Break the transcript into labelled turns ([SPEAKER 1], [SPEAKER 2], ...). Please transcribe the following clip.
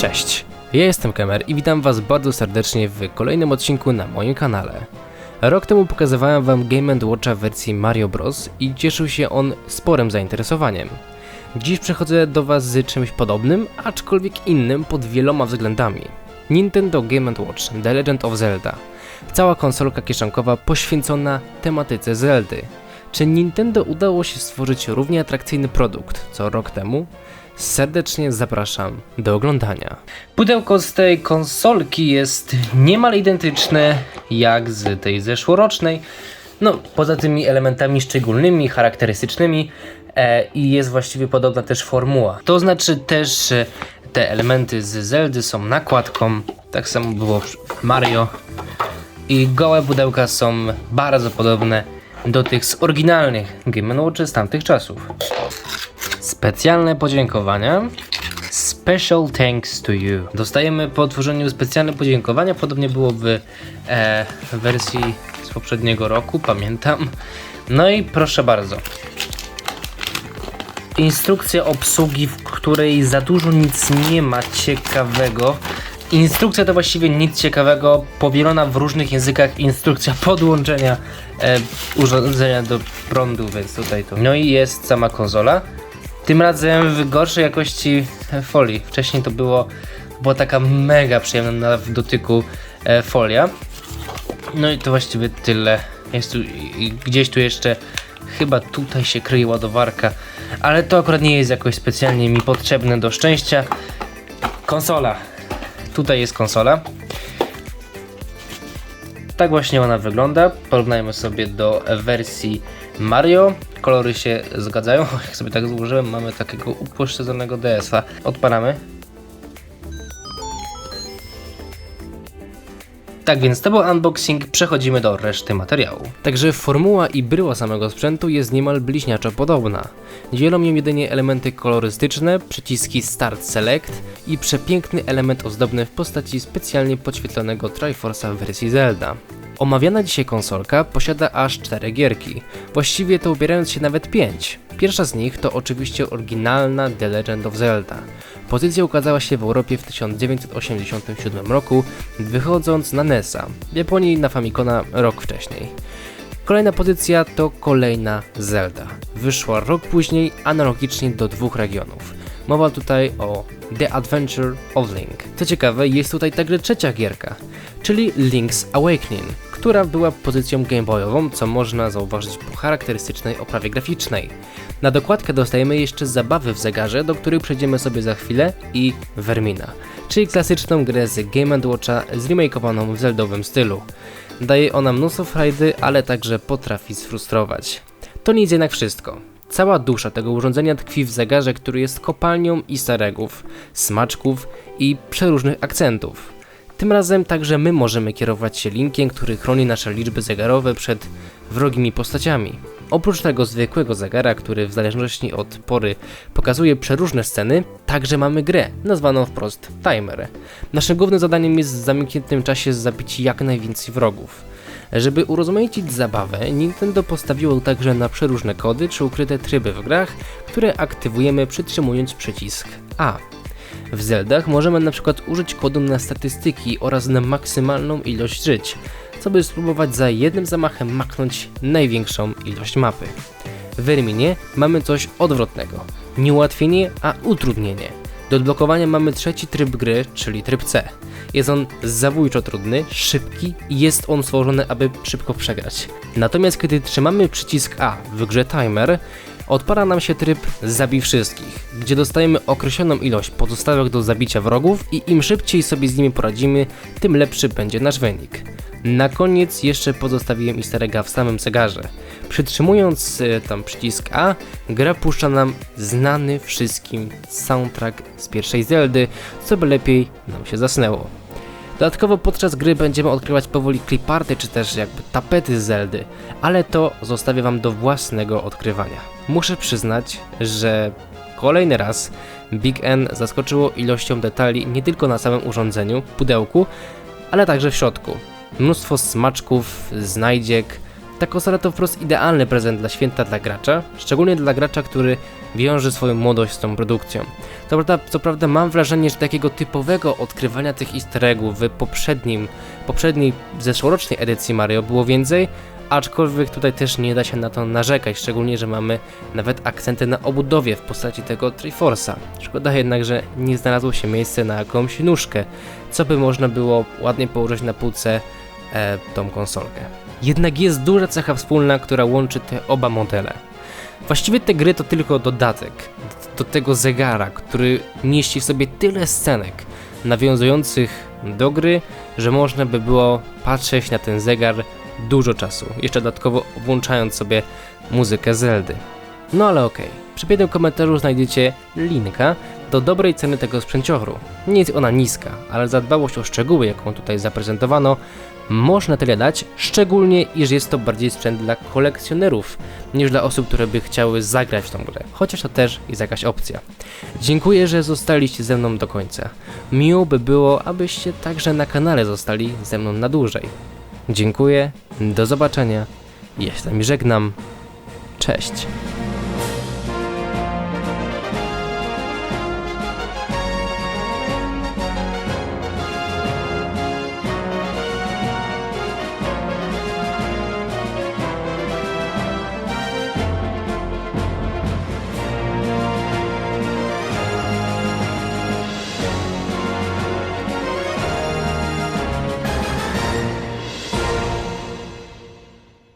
[SPEAKER 1] Cześć, ja jestem Kemer i witam was bardzo serdecznie w kolejnym odcinku na moim kanale. Rok temu pokazywałem wam Game Watcha w wersji Mario Bros. i cieszył się on sporym zainteresowaniem. Dziś przychodzę do was z czymś podobnym, aczkolwiek innym pod wieloma względami. Nintendo Game Watch The Legend of Zelda. Cała konsolka kieszonkowa poświęcona tematyce Zeldy. Czy Nintendo udało się stworzyć równie atrakcyjny produkt co rok temu? Serdecznie zapraszam do oglądania. Pudełko z tej konsolki jest niemal identyczne jak z tej zeszłorocznej. No, poza tymi elementami szczególnymi, charakterystycznymi e, i jest właściwie podobna też formuła. To znaczy też, że te elementy z Zeldy są nakładką, tak samo było w Mario i gołe pudełka są bardzo podobne do tych z oryginalnych Game Watch z tamtych czasów. Specjalne podziękowania. Special thanks to you. Dostajemy po otworzeniu specjalne podziękowania. Podobnie było w e, wersji z poprzedniego roku, pamiętam. No i proszę bardzo. Instrukcja obsługi, w której za dużo nic nie ma ciekawego. Instrukcja to właściwie nic ciekawego, powielona w różnych językach instrukcja podłączenia e, urządzenia do prądu, więc tutaj to. No i jest sama konsola. Tym razem w gorszej jakości folii. Wcześniej to było była taka mega przyjemna w dotyku e, folia. No i to właściwie tyle. Jest tu gdzieś tu jeszcze chyba tutaj się kryje ładowarka, ale to akurat nie jest jakoś specjalnie mi potrzebne do szczęścia. Konsola. Tutaj jest konsola. Tak właśnie ona wygląda. Porównajmy sobie do wersji Mario. Kolory się zgadzają. Jak sobie tak złożyłem, mamy takiego upośledzonego DS-a. Odpalamy. Tak więc to był unboxing, przechodzimy do reszty materiału. Także formuła i bryła samego sprzętu jest niemal bliźniaczo podobna. Dzielą ją jedynie elementy kolorystyczne, przyciski Start Select i przepiękny element ozdobny w postaci specjalnie podświetlonego Triforce'a w wersji Zelda. Omawiana dzisiaj konsolka posiada aż 4 gierki, właściwie to ubierając się nawet 5. Pierwsza z nich to oczywiście oryginalna The Legend of Zelda. Pozycja ukazała się w Europie w 1987 roku, wychodząc na NES-a, w Japonii na Famicona rok wcześniej. Kolejna pozycja to kolejna Zelda. Wyszła rok później, analogicznie do dwóch regionów. Mowa tutaj o The Adventure of Link. Co ciekawe, jest tutaj także trzecia gierka, czyli Link's Awakening, która była pozycją gameboyową, co można zauważyć po charakterystycznej oprawie graficznej. Na dokładkę dostajemy jeszcze zabawy w zegarze, do których przejdziemy sobie za chwilę i Vermina, czyli klasyczną grę z Game Watcha zremakeowaną w zeldowym stylu. Daje ona mnóstwo frajdy, ale także potrafi sfrustrować. To nic jednak wszystko. Cała dusza tego urządzenia tkwi w zegarze, który jest kopalnią easter eggów, smaczków i przeróżnych akcentów. Tym razem także my możemy kierować się linkiem, który chroni nasze liczby zegarowe przed wrogimi postaciami. Oprócz tego zwykłego zegara, który w zależności od pory pokazuje przeróżne sceny, także mamy grę, nazwaną wprost timer. Naszym głównym zadaniem jest w zamkniętym czasie zabić jak najwięcej wrogów. Żeby urozmaicić zabawę, Nintendo postawiło także na przeróżne kody czy ukryte tryby w grach, które aktywujemy przytrzymując przycisk A. W Zeldach możemy na przykład użyć kodu na statystyki oraz na maksymalną ilość żyć, co by spróbować za jednym zamachem maknąć największą ilość mapy. W Verminie mamy coś odwrotnego. Nie ułatwienie, a utrudnienie. Do odblokowania mamy trzeci tryb gry, czyli tryb C. Jest on zabójczo trudny, szybki i jest on stworzony, aby szybko przegrać. Natomiast kiedy trzymamy przycisk A w grze Timer, odpala nam się tryb Zabij wszystkich, gdzie dostajemy określoną ilość pozostałych do zabicia wrogów i im szybciej sobie z nimi poradzimy, tym lepszy będzie nasz wynik. Na koniec jeszcze pozostawiłem easter egga w samym zegarze. Przytrzymując y, tam przycisk A, gra puszcza nam znany wszystkim soundtrack z pierwszej Zeldy, co by lepiej nam się zasnęło. Dodatkowo podczas gry będziemy odkrywać powoli cliparty czy też jakby tapety Zeldy, ale to zostawię wam do własnego odkrywania. Muszę przyznać, że kolejny raz Big N zaskoczyło ilością detali nie tylko na samym urządzeniu, pudełku, ale także w środku. Mnóstwo smaczków, znajdziek, Ta konsola to wprost idealny prezent dla święta dla gracza, szczególnie dla gracza, który wiąże swoją młodość z tą produkcją. To prawda, co prawda mam wrażenie, że takiego typowego odkrywania tych easter eggów w poprzednim, poprzedniej zeszłorocznej edycji Mario było więcej, aczkolwiek tutaj też nie da się na to narzekać, szczególnie, że mamy nawet akcenty na obudowie w postaci tego Triforce'a. Szkoda jednak, że nie znalazło się miejsce na jakąś nóżkę, co by można było ładnie położyć na półce e, tą konsolkę. Jednak jest duża cecha wspólna, która łączy te oba modele. Właściwie te gry to tylko dodatek do tego zegara, który mieści w sobie tyle scenek nawiązujących do gry, że można by było patrzeć na ten zegar dużo czasu, jeszcze dodatkowo włączając sobie muzykę Zeldy. No ale okej, przy pierwszym komentarzu znajdziecie linka do dobrej ceny tego sprzęcioru. Nie jest ona niska, ale za dbałość o szczegóły, jaką tutaj zaprezentowano, można tyle dać, szczególnie iż jest to bardziej sprzęt dla kolekcjonerów, niż dla osób, które by chciały zagrać w tą grę, chociaż to też jest jakaś opcja. Dziękuję, że zostaliście ze mną do końca. Miło by było, abyście także na kanale zostali ze mną na dłużej. Dziękuję, do zobaczenia, ja się z żegnam, cześć.